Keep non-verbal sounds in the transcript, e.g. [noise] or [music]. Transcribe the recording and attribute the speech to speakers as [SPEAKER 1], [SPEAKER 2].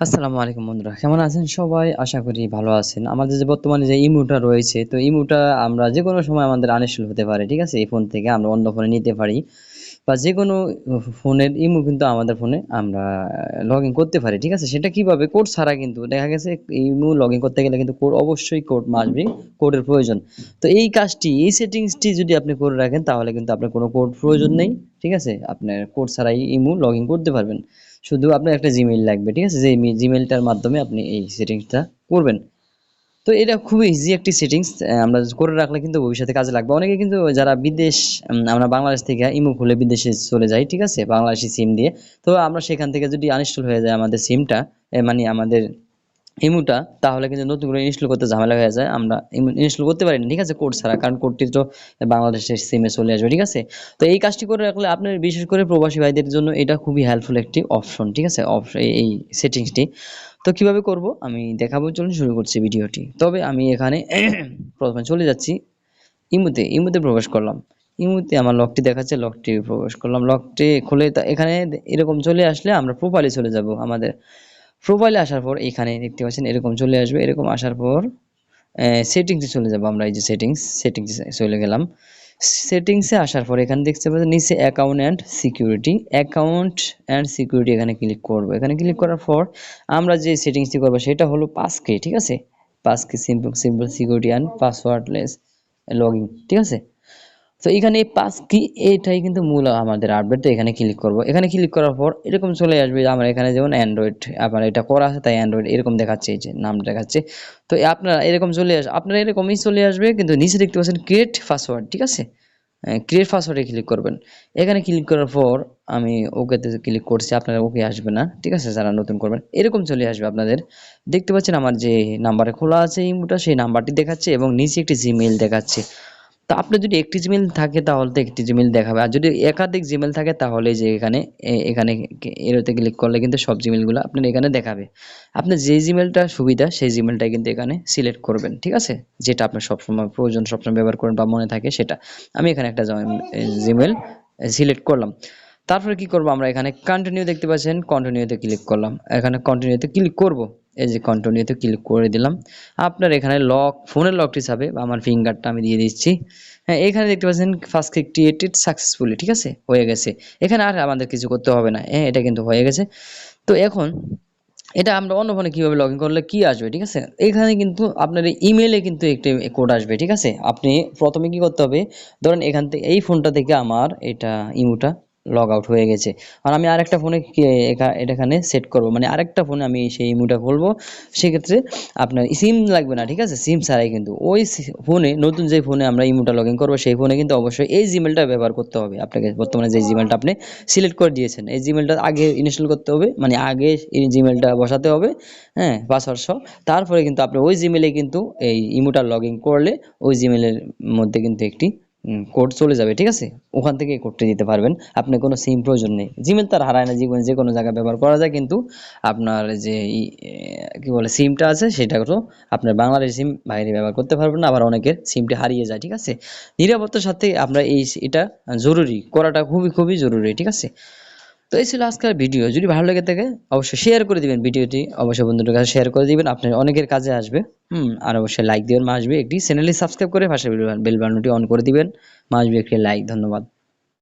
[SPEAKER 1] আসসালামু আলাইকুম বন্ধুরা, কেমন আছেন সবাই? আশা করি ভালো আছেন। আমাদের যে বর্তমানে যে ইমুটা রয়েছে, তো ইমুটা আমরা যে কোনো সময় আমাদের আনইনস্টল হতে পারে, ঠিক আছে? এই ফোন থেকে আমরা অন্য ফোনে নিতে পারি। বা যে কোনো ফোনের ইমু কিন্তু আমাদের ফোনে আমরা লগ করতে পারি, ঠিক আছে? সেটা কীভাবে? কোড ছাড়া কিন্তু দেখা গেছে ইমু লগ করতে গেলে কিন্তু কোড অবশ্যই কোড আসবে কোডের প্রয়োজন। তো এই কাজটি, এই সেটিংসটি যদি আপনি করে রাখেন, তাহলে কিন্তু আপনার কোনো কোড প্রয়োজন নেই, ঠিক আছে? আপনার কোড ছাড়াই ইমু লগ করতে পারবেন। শুধু আপনার একটা জিমেইল লাগবে, ঠিক আছে? যে জিমেইলটার মাধ্যমে আপনি এই সেটিংসটা করবেন। তো এটা খুবই ইজি একটি সেটিংস আমরা করে রাখলে কিন্তু ভবিষ্যতে কাজে লাগবে। অনেকে কিন্তু যারা বিদেশ আমরা বাংলাদেশ থেকে ইমো খুলে বিদেশে চলে যাই, ঠিক আছে? বাংলাদেশি সিম দিয়ে। তো আমরা সেখান থেকে যদি আনইনস্টল হয়ে যায় আমাদের সিমটা মানে আমাদের ইমুটা, তাহলে কিন্তু নতুন করে ইনস্টল করতে ঝামেলা হয়ে যায়। আমরা ইনস্টল করতে পারি ঠিক আছে? কোড ছাড়া, কারণ কোডটি তো বাংলাদেশের সিমে চলে আসবে, ঠিক আছে? তো এই কাজটি করে রাখলে আপনার বিশেষ করে প্রবাসী ভাইদের জন্য এটা খুবই হেল্পফুল একটি অপশন ঠিক আছে? এই সেটিংসটি তো কীভাবে করব? আমি দেখাবো, চলুন শুরু করছি ভিডিওটি। তবে আমি এখানে [coughs] প্রথমে চলে যাচ্ছি ইমুতে ইমুতে প্রবেশ করলাম। ইমুতে আমার লকটি দেখাচ্ছে লকটি প্রবেশ করলাম। লকটি খুলে এখানে এরকম চলে আসলে আমরা প্রোফাইলে চলে যাব আমাদের প্রোফাইলে আসার পর এখানে দেখতে পাচ্ছেন এরকম চলে আসবে, এরকম আসার পর সেটিংসে চলে যাব আমরা এই যে সেটিংস সেটিংসে চলে গেলাম। সেটিংসে আসার পর এখানে দেখতে পাচ্ছেন নিচে account and security account and security এখানে ক্লিক করব। এখানে ক্লিক করার পর আমরা যে সেটিংসটি করব সেটা হলো পাসকে ঠিক আছে? Passkey simple simple security and passwordless login ঠিক আছে? তো এখানে পাস কি? এটাই কিন্তু মূল আমাদের আপডেট এখানে ক্লিক করব। এখানে ক্লিক করার পর এরকম চলে আসবে আমার এখানে যেমন অ্যান্ড্রয়েড আপনার এটা করা আছে, তাই অ্যান্ড্রয়েড এরকম দেখাচ্ছে, এই যে নাম দেখাচ্ছে। তো আপনারা এরকম চলে আসবে আপনারা এরকমই চলে আসবে, কিন্তু নিচে দেখতে পাচ্ছেন ক্রিয়েট পাসওয়ার্ড ঠিক আছে? ক্রিয়েট পাসওয়ার্ডে ক্লিক করবেন। এখানে ক্লিক করার পর আমি ওকেতে ক্লিক করছি, আপনারা ওকে আসবে না, ঠিক আছে? যারা নতুন করবেন, এরকম চলে আসবে আপনাদের। দেখতে পাচ্ছেন আমার যে নাম্বারে খোলা আছে ইমোটা সেই নাম্বারটি দেখাচ্ছে এবং নিচে একটি জিমেইল দেখাচ্ছে। তো আপনার যদি একটি জিমেল থাকে তাহলে তো একটি জিমেল দেখাবে। আর যদি একাধিক জিমেল থাকে তাহলে যে এখানে এখানে এরোতে ক্লিক করলে কিন্তু সব জিমেলগুলো আপনার এখানে দেখাবে। আপনার যে জিমেলটা সুবিধা, সেই জিমেলটাই কিন্তু এখানে সিলেক্ট করবেন, ঠিক আছে? যেটা আপনার সবসময় প্রয়োজন, সবসময় ব্যবহার করেন বা মনে থাকে সেটা। আমি এখানে একটা জিমেল সিলেক্ট করলাম। তারপরে কি করব আমরা এখানে? কন্টিনিউ দেখতে পাচ্ছেন কন্টিনিউতে ক্লিক করলাম। এখানে কন্টিনিউতে ক্লিক করব। এই যে কন্টিনিউতে ক্লিক করে দিলাম। আপনার এখানে লক ফোনের লকটি হিসাবে আমার ফিঙ্গারটা আমি দিয়ে দিচ্ছি। হ্যাঁ এখানে দেখতে পাচ্ছেন ফার্স্ট ক্লিক ক্রিয়েটেড সাকসেসফুলি ঠিক আছে? হয়ে গেছে। এখানে আর আমাদের কিছু করতে হবে না। হ্যাঁ এটা কিন্তু হয়ে গেছে। তো এখন এটা আমরা অন্য ফোনে কীভাবে লগ ইন করলে কি আসবে, ঠিক আছে? এখানে কিন্তু আপনার ইমেলে কিন্তু একটি কোড আসবে, ঠিক আছে? আপনি প্রথমে কি করতে হবে? ধরেন এখান থেকে, এই ফোনটা থেকে আমার এটা ইমুটা লগ আউট হয়ে গেছে। আর আমি আরেকটা ফোনে এখানে সেট করব। মানে আরেকটা ফোনে আমি সেই ইমুটা খুলবো সেক্ষেত্রে আপনার সিম লাগবে না, ঠিক আছে? সিম ছাড়াই কিন্তু। ওই ফোনে নতুন যে ফোনে আমরা ইমুটা লগ ইন করব, সেই ফোনে কিন্তু অবশ্যই এই জিমেলটা ব্যবহার করতে হবে। আপনাকে বর্তমানে যে জিমেলটা আপনি সিলেক্ট করে দিয়েছেন, এই জিমেলটা আগে ইনস্টল করতে হবে। মানে আগে এই জিমেলটা বসাতে হবে হ্যাঁ পাসওয়ার্ড সহ। তারপরে কিন্তু আপনি ওই জিমেলে কিন্তু এই ইমুটা লগ ইন করলে ওই জিমেলের মধ্যে কিন্তু একটি কোড চলে যাবে, ঠিক আছে? ওখান থেকে কোডটি দিতে পারবেন। আপনার কোনো সিম প্রয়োজন নেই। জিমেল তার হারায় না, জীবনে যে কোনো জায়গায় ব্যবহার করা যায়, কিন্তু আপনার যে কি বলে সিমটা আছে, সেটা তো আপনার বাংলাদেশ সিম বাইরে ব্যবহার করতে পারবেন না, আবার অনেকের সিমটি হারিয়ে যায়, ঠিক আছে? নিরাপত্তার সাথে আমরা এই এটা জরুরি, করাটা খুবই খুবই জরুরি, ঠিক আছে? তো এই ছিল আজকের ভিডিও যদি ভালো লেগে থাকে, অবশ্যই শেয়ার করে দিবেন ভিডিওটি অবশ্যই বন্ধুদের কাছে শেয়ার করে দিবেন। আপনার অনেকের কাজে আসবে। হুম, আর অবশ্যই লাইক দিবেন। আসবে একটি চ্যানেলটি সাবস্ক্রাইব করে পাশে বেল বাটনটি অন করে দিবেন। আসবে একটি লাইক ধন্যবাদ।